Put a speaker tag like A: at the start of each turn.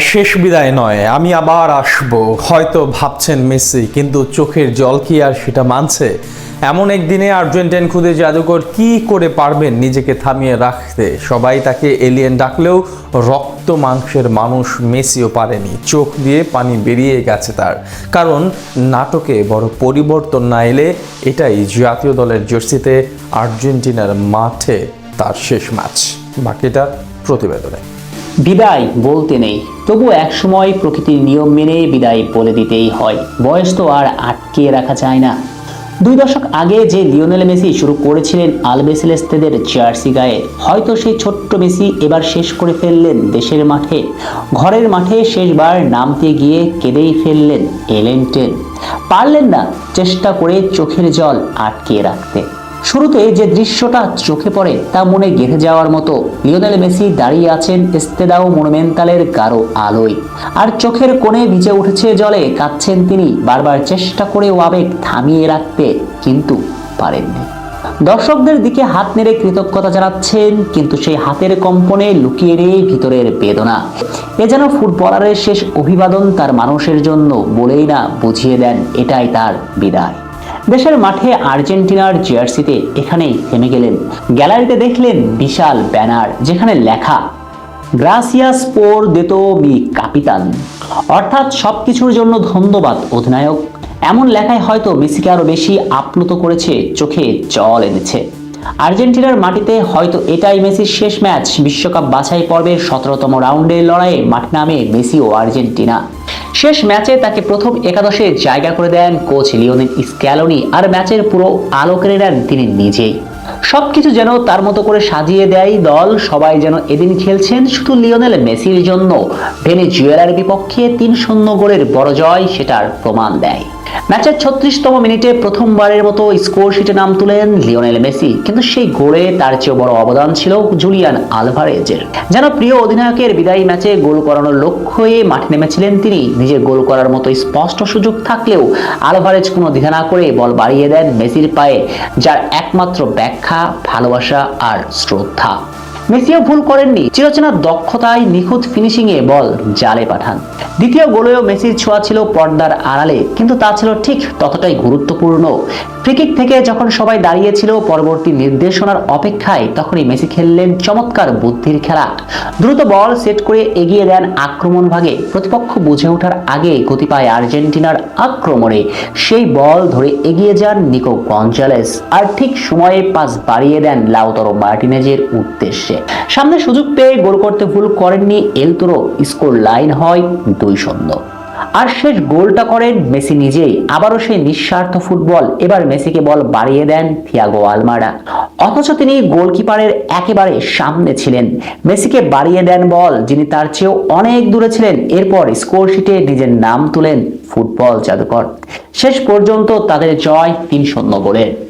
A: শেষ বিদায় নয়, আমি আবার আসব। হয়তো ভাবছেন মেসি, কিন্তু চোখের জল কি আর সেটা মানছে? এমন একদিনে আর্জেন্টাইন খুদে জাদুকর কি করে পারবেন নিজেকে থামিয়ে রাখতে? সবাই তাকে এলিয়েন ডাকলেও রক্ত মাংসের মানুষ মেসিও পারেনি। চোখ দিয়ে পানি বেরিয়ে গেছে তার। কারণ নাটকে বড় পরিবর্তন না এলে এটাই জাতীয় দলের জার্সিতে আর্জেন্টিনার মাঠে তার শেষ ম্যাচ। বাকিটা প্রতিবেদনে।
B: বিদায় বলতে নেই। তবু একসময় প্রকৃতির নিয়ম মেনে বিদায় বলে দিতেই হয়। বয়স তো আর আটকে রাখা যায় না। দুই দশক আগে যে লিওনেল মেসি শুরু করেছিলেন আলবেসেলেস্তেদের জার্সি গায়ে, হয়তো সেই ছোট্ট মেসি এবার শেষ করে ফেললেন দেশের মাঠে। ঘরের মাঠে শেষবার নামতে গিয়ে কেঁদেই ফেললেন এলেন টেন। পারলেন না চেষ্টা করে চোখের জল আটকে রাখতে। শুরুতে যে দৃশ্যটা চোখে পড়ে তা মনে গেঁথে যাওয়ার মতো, লিওনেল মেসি দাঁড়িয়ে আছেন এস্তেদাও মনুমেন্টালের গাঢ় আলোয়। আর চোখের কোণে ভিজে উঠেছে জলে কাঁদছেন তিনি, বারবার চেষ্টা করেও আবেগ থামিয়ে রাখতে কিন্তু পারেননি। দর্শকদের দিকে হাত নেড়ে কৃতজ্ঞতা জানাচ্ছেন, কিন্তু সেই হাতের কম্পনে লুকিয়ে নেই ভিতরের বেদনা। এ যেন ফুটবলারের শেষ অভিবাদন তার মানুষের জন্য বলেই না বুঝিয়ে দেন, এটাই তার বিদায়। দেশের মাঠে আর্জেন্টিনার জার্সিতে এখানেই থেমে গেলেন। গ্যালারিতে দেখলেন বিশাল ব্যানার, যেখানে লেখা, গ্রাসিয়াস পোর দেতো মি কাপিতান। অর্থাৎ সব কিছুর জন্য ধন্যবাদ, অধিনায়ক। এমন লেখায় হয়তো মেসিকে আরও বেশি আপ্লুত করেছে, চোখে জল এনেছে। আর্জেন্টিনার মাটিতে হয়তো এটাই মেসির শেষ ম্যাচ। বিশ্বকাপ বাছাই পর্বের সতেরোতম রাউন্ডের লড়াইয়ে মাঠ নামে মেসি ও আর্জেন্টিনা। শেষ ম্যাচে তাকে প্রথম একাদশে জায়গা করে দেন কোচ লিওনেল স্ক্যালোনি, আর ম্যাচের পুরো আলো কেড়ে নেন তিনি নিজেই। সবকিছু যেন তার মতো করে সাজিয়ে দেয় দল, সবাই যেন এদিন খেলছেন শুধু লিওনেল মেসির জন্য। ভেনেজুয়েলার বিপক্ষে তিন শূন্য গোলের বড় জয়, সেটার প্রমাণ দেয়। ম্যাচের ছত্রিশতম মিনিটে প্রথমবারের মতো স্কোর শিটে নাম তুলেন লিওনেল মেসি, কিন্তু সেই গোলে তার চেয়েও বড় অবদান ছিল জুলিয়ান আলভারেজের। যেন প্রিয় অধিনায়কের বিদায়ী ম্যাচে গোল করানোর লক্ষ্যে মাঠে নেমেছিলেন তিনি, নিজের গোল করার মতো স্পষ্ট সুযোগ থাকলেও আলভারেজ কোনো দ্বিধা না করে বল বাড়িয়ে দেন মেসির পায়ে, যার একমাত্র ব্যাখ্যা, ভালোবাসা আর শ্রদ্ধা। মেসিও ভুল করেননি। চিরচেনা দক্ষতায় নিখুঁত ফিনিশিং এ বল জালে পাঠান। দ্বিতীয় গোলেও মেসির ছোঁয়া ছিল পর্দার আড়ালে, কিন্তু তা ছিল ঠিক ততটাই গুরুত্বপূর্ণ। ফ্রিকিক থেকে যখন সবাই দাঁড়িয়েছিল পরবর্তী নির্দেশনার অপেক্ষায়, তখনই মেসি খেললেন চমৎকার বুদ্ধির খেলা। দ্রুত বল সেট করে এগিয়ে দেন আক্রমণ ভাগে। প্রতিপক্ষ বুঝে ওঠার আগে গতি পায় আর্জেন্টিনার আক্রমণে। সেই বল ধরে এগিয়ে যান নিকো গঞ্জালেস। আর ঠিক সময়ে পাস বাড়িয়ে দেন লাউতরো মার্টিনেজের উদ্দেশ্যে। সামনে সুযোগ পেয়ে গোল করতে ভুল করেননি এলতোরো। স্কোর লাইন হয় দুই শূন্য। আর শেষ গোলটা করেন মেসি নিজেই। আবারও সেই নিঃস্বার্থ ফুটবল। এবার মেসিকে বল বাড়িয়ে দেন থিয়াগো আলমারা। অথচ তিনি গোলকিপারের একেবারে সামনে ছিলেন। মেসিকে বাড়িয়ে দেন বল, যিনি তার চেয়েও অনেক দূরে ছিলেন। এরপর স্কোর শিটে নিজের নাম তুলেন ফুটবল জাদুকর। শেষ পর্যন্ত তাদের জয় তিন শূন্য গোলের